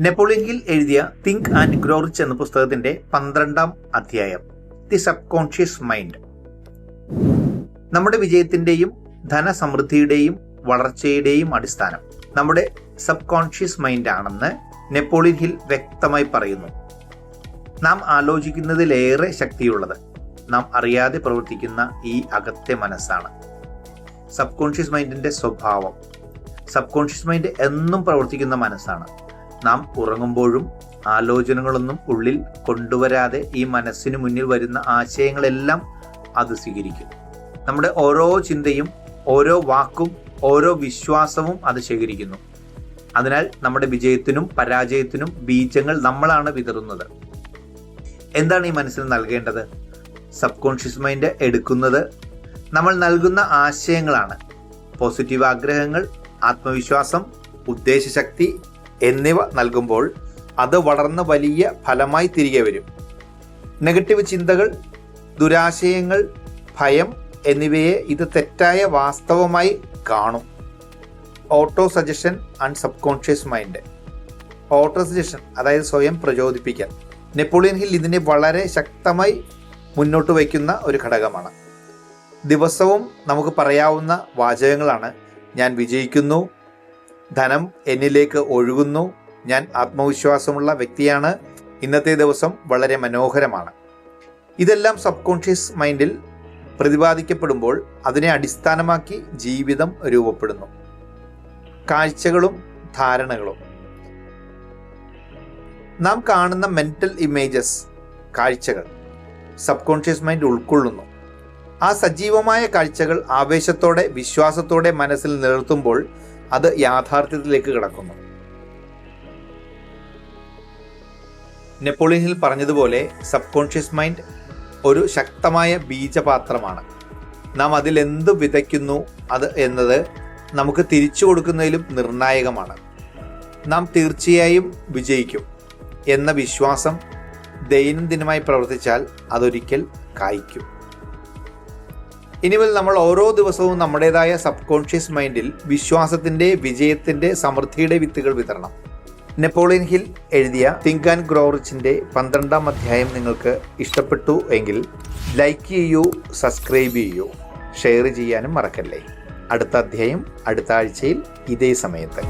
Napoleon Hill എഴുതിയ think and grow rich എന്ന പുസ്തകത്തിന്റെ പന്ത്രണ്ടാം അധ്യായം ദി സബ് കോൺഷ്യസ് മൈൻഡ്. നമ്മുടെ വിജയത്തിന്റെയും ധനസമൃദ്ധിയുടെയും വളർച്ചയുടെയും അടിസ്ഥാനം നമ്മുടെ സബ് കോൺഷ്യസ് മൈൻഡ് ആണെന്ന് നെപ്പോളിയൻ ഹിൽ വ്യക്തമായി പറയുന്നു. നാം ആലോചിക്കുന്നതിലേറെ ശക്തിയുള്ളത് നാം അറിയാതെ പ്രവർത്തിക്കുന്ന ഈ അകത്തെ മനസ്സാണ്. സബ് കോൺഷ്യസ് മൈൻഡിന്റെ സ്വഭാവം സബ് കോൺഷ്യസ് മൈൻഡ് എന്നും പ്രവർത്തിക്കുന്ന മനസ്സാണ്. നാം ഉറങ്ങുമ്പോഴും ആലോചനകളൊന്നും ഉള്ളിൽ കൊണ്ടുവരാതെ ഈ മനസ്സിന് മുന്നിൽ വരുന്ന ആശയങ്ങളെല്ലാം അത് സ്വീകരിക്കും. നമ്മുടെ ഓരോ ചിന്തയും ഓരോ വാക്കും ഓരോ വിശ്വാസവും അത് ശേഖരിക്കുന്നു. അതിനാൽ നമ്മുടെ വിജയത്തിനും പരാജയത്തിനും ബീജങ്ങൾ നമ്മളാണ് വിതറുന്നത്. എന്താണ് ഈ മനസ്സിന് നൽകേണ്ടത്? സബ് കോൺഷ്യസ് മൈൻഡ് എടുക്കുന്നത് നമ്മൾ നൽകുന്ന ആശയങ്ങളാണ്. പോസിറ്റീവ് ആഗ്രഹങ്ങൾ ആത്മവിശ്വാസം ഉദ്ദേശശക്തി എന്നിവ നൽകുമ്പോൾ അത് വളർന്ന് വലിയ ഫലമായി തിരികെ വരും. നെഗറ്റീവ് ചിന്തകൾ ദുരാശയങ്ങൾ ഭയം എന്നിവയെ ഇത് തെറ്റായ വാസ്തവമായി കാണും. Autosuggestion and subconscious mind. Autosuggestion അതായത് സ്വയം പ്രചോദിപ്പിക്കൽ. നെപ്പോളിയൻ ഹിൽ ഇതിനെ വളരെ ശക്തമായി മുന്നോട്ട് വയ്ക്കുന്ന ഒരു ഘടകമാണ്. ദിവസവും നമുക്ക് പറയാവുന്ന വാചകങ്ങളാണ്. ഞാൻ വിജയിക്കുന്നു ധനം എന്നിലേക്ക് ഒഴുകുന്നു. ഞാൻ ആത്മവിശ്വാസമുള്ള വ്യക്തിയാണ്. ഇന്നത്തെ ദിവസം വളരെ മനോഹരമാണ്. ഇതെല്ലാം സബ് കോൺഷ്യസ് മൈൻഡിൽ പ്രതിപാദിക്കപ്പെടുമ്പോൾ അതിനെ അടിസ്ഥാനമാക്കി ജീവിതം രൂപപ്പെടുന്നു. കാഴ്ചകളും ധാരണകളും. നാം കാണുന്ന മെന്റൽ ഇമേജസ് കാഴ്ചകൾ സബ് കോൺഷ്യസ് മൈൻഡ് ഉൾക്കൊള്ളുന്നു. ആ സജീവമായ കാഴ്ചകൾ ആവേശത്തോടെ വിശ്വാസത്തോടെ മനസ്സിൽ നിലനിർത്തുമ്പോൾ അത് യാഥാർത്ഥ്യത്തിലേക്ക് കിടക്കുന്നു. നെപ്പോളിയനിൽ പറഞ്ഞതുപോലെ സബ് കോൺഷ്യസ് മൈൻഡ് ഒരു ശക്തമായ ബീജപാത്രമാണ്. നാം അതിൽ എന്ത് വിതയ്ക്കുന്നു അത് എന്നത് നമുക്ക് തിരിച്ചു കൊടുക്കുന്നതിലും നിർണായകമാണ്. നാം തീർച്ചയായും വിജയിക്കും എന്ന വിശ്വാസം ദൈനംദിനമായി പ്രവർത്തിച്ചാൽ അതൊരിക്കൽ കായ്ക്കും. ഇനി മുതൽ നമ്മൾ ഓരോ ദിവസവും നമ്മുടേതായ സബ് കോൺഷ്യസ് മൈൻഡിൽ വിശ്വാസത്തിന്റെ വിജയത്തിന്റെ സമൃദ്ധിയുടെ വിത്തുകൾ വിതരണം. നെപ്പോളിയൻ ഹിൽ എഴുതിയ തിങ്ക് ആൻഡ് ഗ്രോ റിച്ചിന്റെ പന്ത്രണ്ടാം അധ്യായം നിങ്ങൾക്ക് ഇഷ്ടപ്പെട്ടു എങ്കിൽ ലൈക്ക് ചെയ്യൂ സബ്സ്ക്രൈബ് ചെയ്യൂ ഷെയർ ചെയ്യാനും മറക്കല്ലേ. അടുത്ത അധ്യായം അടുത്ത ആഴ്ചയിൽ ഇതേ സമയത്ത്.